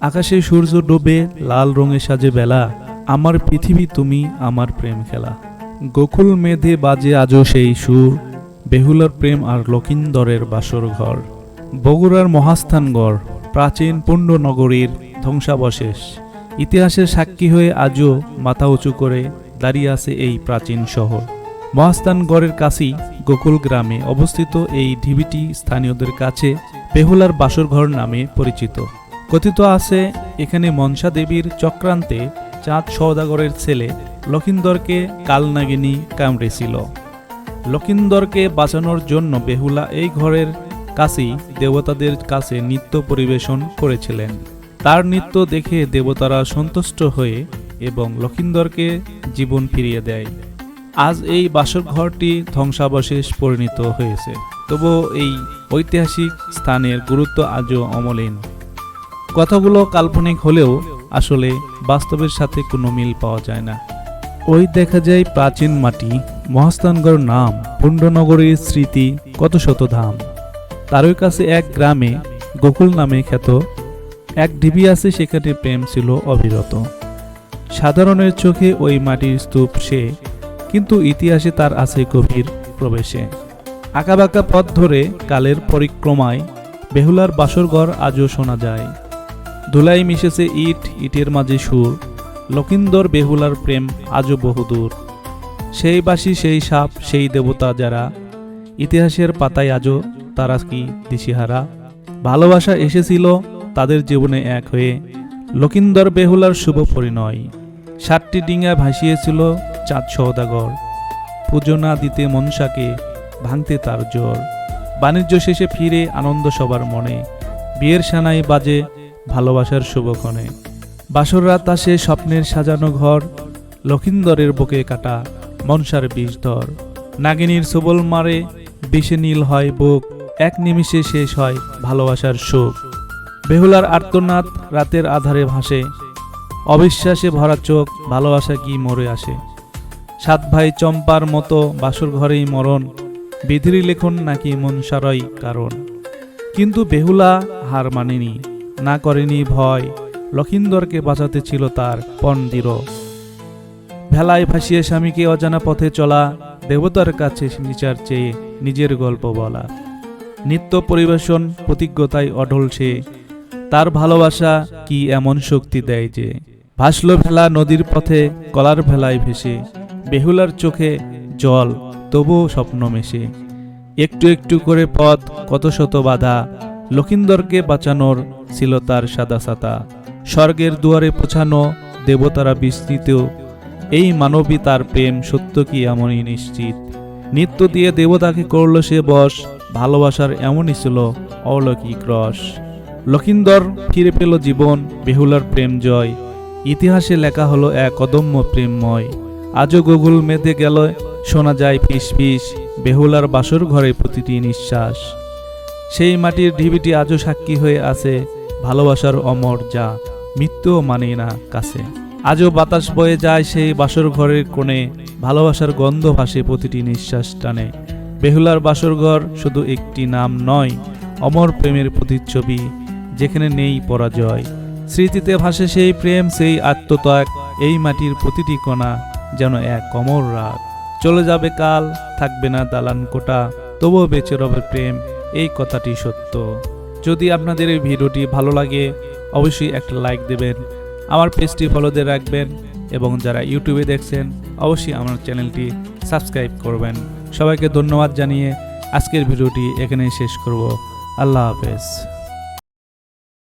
আকাশে সূর্য ডোবে, লাল রঙে সাজে বেলা। আমার পৃথিবী, তুমি আমার প্রেম খেলা। গোকুল মেধে বাজে আজও সেই সুর। বেহুলার প্রেম আর লকিন্দরের বাসর ঘর। বগুড়ার মহাস্থানগড় প্রাচীন পুণ্য নগরীর ধ্বংসাবশেষ। ইতিহাসের সাক্ষী হয়ে আজও মাথা উঁচু করে দাঁড়িয়ে আছে এই প্রাচীন শহর। মহাস্থানগড়ের কাছেই গোকুল গ্রামে অবস্থিত এই ঢিবিটি স্থানীয়দের কাছে বেহুলার বাসরঘর নামে পরিচিত। কথিত আছে, এখানে মনসা দেবীর চক্রান্তে চাঁদ সওদাগরের ছেলে লখিন্দরকে কালনাগিনী কামড়েছিল। লখিন্দরকে বাঁচানোর জন্য বেহুলা এই ঘরের কাছেই দেবতাদের কাছে নৃত্য পরিবেশন করেছিলেন। তার নৃত্য দেখে দেবতারা সন্তুষ্ট হয়ে এবং লখিন্দরকে জীবন ফিরিয়ে দেয়। আজ এই বাসর ঘরটি ধ্বংসাবশেষ পরিণত হয়েছে। তবুও এই ঐতিহাসিক স্থানের গুরুত্ব আজও অমলিন। কথাগুলো কাল্পনিক হলেও আসলে বাস্তবের সাথে কোনো মিল পাওয়া যায় না। ওই দেখা যায় প্রাচীন মাটি মহাস্থানগড় নাম, পুণ্ডনগরীর স্মৃতি, কত শত ধাম। তারই কাছে এক গ্রামে গোকুল নামে খ্যাত এক ঢিবি আছে, সেখানে প্রেম ছিল অবিরত। সাধারণের চোখে ওই মাটির স্তূপ সে, কিন্তু ইতিহাসে তার আছে গভীর প্রবেশে। আঁকাবাঁকা পথ ধরে কালের পরিক্রমায় বেহুলার বাসরঘর আজও শোনা যায়। ধুলাই মিশেছে ইট, ইটের মাঝে সুর। লকিন্দর বেহুলার প্রেম আজও বহুদূর। সেই বাসি সেই সাপ, সেই দেবতা যারা, ইতিহাসের পাতায় আজও তারা কি দিশিহারা? ভালোবাসা এসেছিল তাদের জীবনে এক হয়ে। লকিন্দর বেহুলার শুভ পরিণয়। সাতটি ডিঙা ভাসিয়েছিল চাঁদ সওদাগর পুজো না দিতে মনসাকে ভাঙতে তার জোর। বাণিজ্য শেষে ফিরে আনন্দ সবার মনে। বিয়ের সানাই বাজে ভালোবাসার শুভক্ষণে। বাসর রাত আসে স্বপ্নের সাজানো ঘর লখিন্দরের বুকে কাটা মনসার বিষ ধর। নাগিনীর সবল মারে বিষে নীল হয় বুক, এক নিমিষে শেষ হয় ভালোবাসার সুখ। বেহুলার আর্তনাদ রাতের আধারে ভাসে, অবিশ্বাসে ভরা চোখ ভালোবাসা কি মরে আসে। সাত ভাই চম্পার মতো বাসর ঘরেই মরণ, বিধির লেখন নাকি মনসারই কারণ। কিন্তু বেহুলা হার মানেনি না করেনি ভয়। লখিন্দরকে বাঁচাতে ছিল তার পন্দির ভেলায় ভাসিয়ে স্বামীকে অজানা পথে চলা, দেবতার কাছে বিচার চেয়ে নিজের গল্প বলা। নিত্য পরিবেশন, প্রতিজ্ঞতায় অঢল সে। তার ভালোবাসা কি এমন শক্তি দেয় যে, ভাসল ভেলা নদীর পথে, কলার ভেলায় ভেসে। বেহুলার চোখে জল, তবুও স্বপ্ন মেশে। একটু একটু করে পথ, কত শত বাধা লখিন্দরকে বাঁচানোর ছিল তার সাদা সাতা স্বর্গের দুয়ারে পৌঁছানো দেবতারা বিস্তৃত। এই মানবী তার প্রেম সত্য কি এমনই নিশ্চিত? নিত্য দিয়ে দেবতাকে করল সে বশ, ভালোবাসার এমনই ছিল অলৌকিক রস। লখিন্দর ফিরে পেল জীবন, বেহুলার প্রেম জয়। ইতিহাসে লেখা হলো এক অদম্য প্রেমময়। আজও গুগল মেতে গেল, শোনা যায় ফিস ফিস, বেহুলার বাসর ঘরে প্রতিটি নিঃশ্বাস। সেই মাটির ঢিবিটি আজও সাক্ষী হয়ে আছে ভালোবাসার অমর যা মৃত্যুও মানে না কাছে। আজও বাতাস বয়ে যায় সেই বাসর ঘরের কোণে, ভালোবাসার গন্ধ ভাসে প্রতিটি নিঃশ্বাস টানে। বেহুলার বাসর ঘর শুধু একটি নাম নয়, অমর প্রেমের প্রতিচ্ছবি, যেখানে নেই পরাজয়। স্মৃতিতে ভাসে সেই প্রেম, সেই আত্মত্যাগ, এই মাটির প্রতিটি কণা যেন এক অমর রাগ। চলে যাবে কাল, থাকবে না দালান কোটা, তবুও বেঁচে রবে প্রেম এই কথাটি সত্য। যদি আপনাদের এই ভিডিওটি ভালো লাগে, অবশ্যই একটা লাইক দেবেন, আমার পেজটি ফলো দিয়ে রাখবেন এবং যারা ইউটিউবে দেখছেন, অবশ্যই আমার চ্যানেলটি সাবস্ক্রাইব করবেন। সবাইকে ধন্যবাদ জানিয়ে আজকের ভিডিওটি এখানেই শেষ করব। আল্লাহ হাফেজ।